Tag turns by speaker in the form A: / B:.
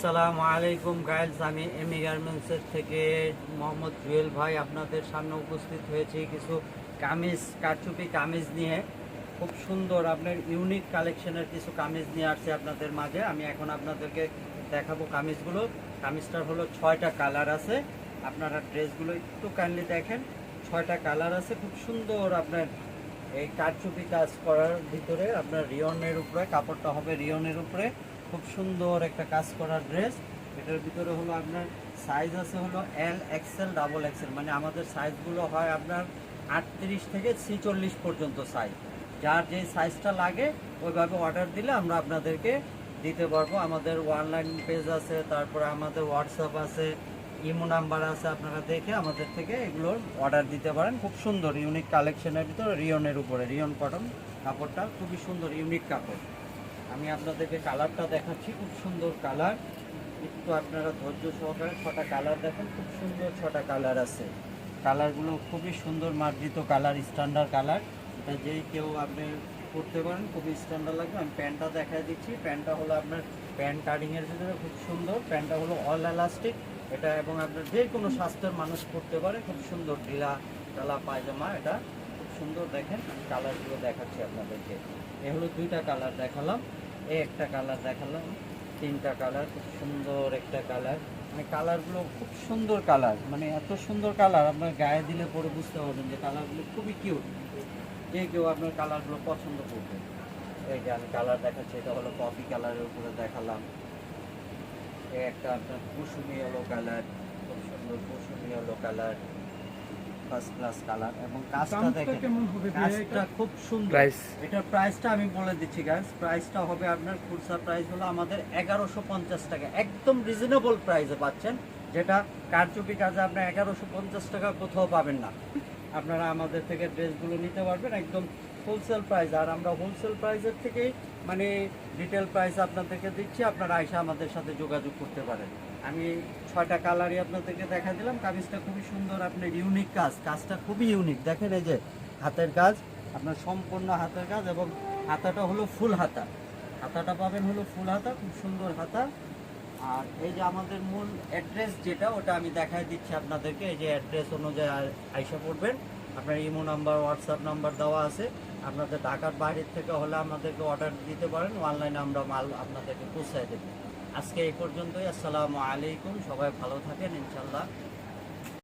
A: আসসালামু আলাইকুম গাইলস আমি এমি গার্মেন্টসের থেকে মোহাম্মদ জুয়েল ভাই আপনাদের সামনে উপস্থিত হয়েছি কিছু কামিজ, কারচুপি কামিজ নিয়ে। খুব সুন্দর আপনার ইউনিক কালেকশনের কিছু কামিজ নিয়ে আসছে আপনাদের মাঝে। আমি এখন আপনাদেরকে দেখাবো কামিজগুলো। কামিজটার হলো ছয়টা কালার আছে। আপনারা ড্রেসগুলো একটু কাইন্ডলি দেখেন। ছয়টা কালার আছে। খুব সুন্দর আপনার এই কারচুপি কাজ করার ভিতরে আপনার রিয়নের উপরে, কাপড়টা হবে রিয়নের উপরে। খুব সুন্দর একটা কাজ করার ড্রেস। এটার ভিতরে হলো আপনার সাইজ আছে হলো এল এক্সেল ডাবল এক্সেল মানে আমাদের সাইজগুলো হয় আপনার আটত্রিশ থেকে ছিচল্লিশ পর্যন্ত সাইজ যার যে সাইজটা লাগে, ওইভাবে অর্ডার দিলে আমরা আপনাদেরকে দিতে পারব। আমাদের অনলাইন পেজ আছে, তারপরে আমাদের হোয়াটসঅ্যাপ আছে, ইমো নাম্বার আছে, আপনারা দেখে আমাদের থেকে এগুলোর অর্ডার দিতে পারেন। খুব সুন্দর ইউনিক কালেকশনের ভিতরে রিয়নের উপরে রিয়ন কটন কাপড়টা, খুবই সুন্দর ইউনিক কাপড়। আমি আপনাদেরকে কালারটা দেখাচ্ছি, খুব সুন্দর কালার। একটু আপনারা ধৈর্য সহকারে ছটা কালার দেখেন, খুব সুন্দর ছটা কালার আছে। কালারগুলো খুবই সুন্দর মার্জিত কালার স্ট্যান্ডার্ড কালার। এটা যেই কেউ আপনি করতে পারেন, খুবই স্ট্যান্ডার্ড লাগবে। আমি প্যান্টটা দেখাই দিচ্ছি। প্যান্টটা হলো আপনার প্যান্ট কাটিংয়ের ভিতরে খুব সুন্দর। প্যান্টটা হলো অল এলাস্টিক এটা এবং আপনার যে কোনো স্বাস্থ্যের মানুষ করতে পারে, খুব সুন্দর ঢিলা টালা পায়জামা এটা। সুন্দর দেখেন কালারগুলো দেখাচ্ছি আপনাদেরকে। এ হলো দুইটা কালার দেখালাম, এ একটা কালার দেখালাম, তিনটা কালার খুব সুন্দর একটা কালার মানে কালারগুলো খুব সুন্দর কালার মানে এত সুন্দর কালার আপনার গায়ে দিলে পরে বুঝতে পারবেন যে কালারগুলো খুবই কিউট যে কেউ আপনার কালারগুলো পছন্দ করবে। এই যে আমি কালার দেখাচ্ছি, এটা হলো কফি কালারের উপরে দেখালাম। একটা আপনার কুসুমি হলো কালার খুব সুন্দর কুসুমি হলো কালার ফার্স্ট ক্লাস কালার এবং কাজটা দেখেন
B: কেমন হবে
A: কাজটা
B: এটা?
A: খুব সুন্দর।
C: প্রাইস
A: এটার প্রাইসটা আমি বলে দিচ্ছি গাইস প্রাইসটা হবে আপনার খুচরা প্রাইস হলো আমাদের এগারোশো পঞ্চাশ টাকা। একদম রিজনেবল প্রাইসে পাচ্ছেন যেটা কারচুপি কাজে আপনার এগারোশো পঞ্চাশ টাকা কোথাও পাবেন না। আপনারা আমাদের থেকে ড্রেসগুলো নিতে পারবেন একদম হোলসেল প্রাইস আর আমরা হোলসেল প্রাইসের থেকেই মানে রিটেল প্রাইস আপনাদেরকে দিচ্ছি, আপনারা আইসা আমাদের সাথে যোগাযোগ করতে পারেন। আমি ছয়টা কালারই আপনাদেরকে দেখা দিলাম। কামিজটা খুবই সুন্দর, আপনার ইউনিক কাজ। কাজটা খুবই ইউনিক দেখেন এই যে হাতের কাজ, আপনার সম্পূর্ণ হাতের কাজ এবং হাতাটা হলো ফুল হাতা। হাতাটা পাবেন হলো ফুল হাতা, খুব সুন্দর হাতা। আর এই যে আমাদের মূল অ্যাড্রেস যেটা, ওটা আমি দেখাই দিচ্ছি আপনাদেরকে। এই যে অ্যাড্রেস অনুযায়ী আইসে আইসা পড়বেন। আপনার ইমো নাম্বার, হোয়াটসঅ্যাপ নাম্বার দেওয়া আছে। আপনাদের ঢাকার বাইরের থেকে হলে আমাদেরকে অর্ডার দিতে পারেন। অনলাইনে আমরা মাল আপনাদেরকে পৌঁছায় দেবো। আজকে এই পর্যন্তই। আসসালামু আলাইকুম। সবাই ভালো থাকেন ইনশাল্লাহ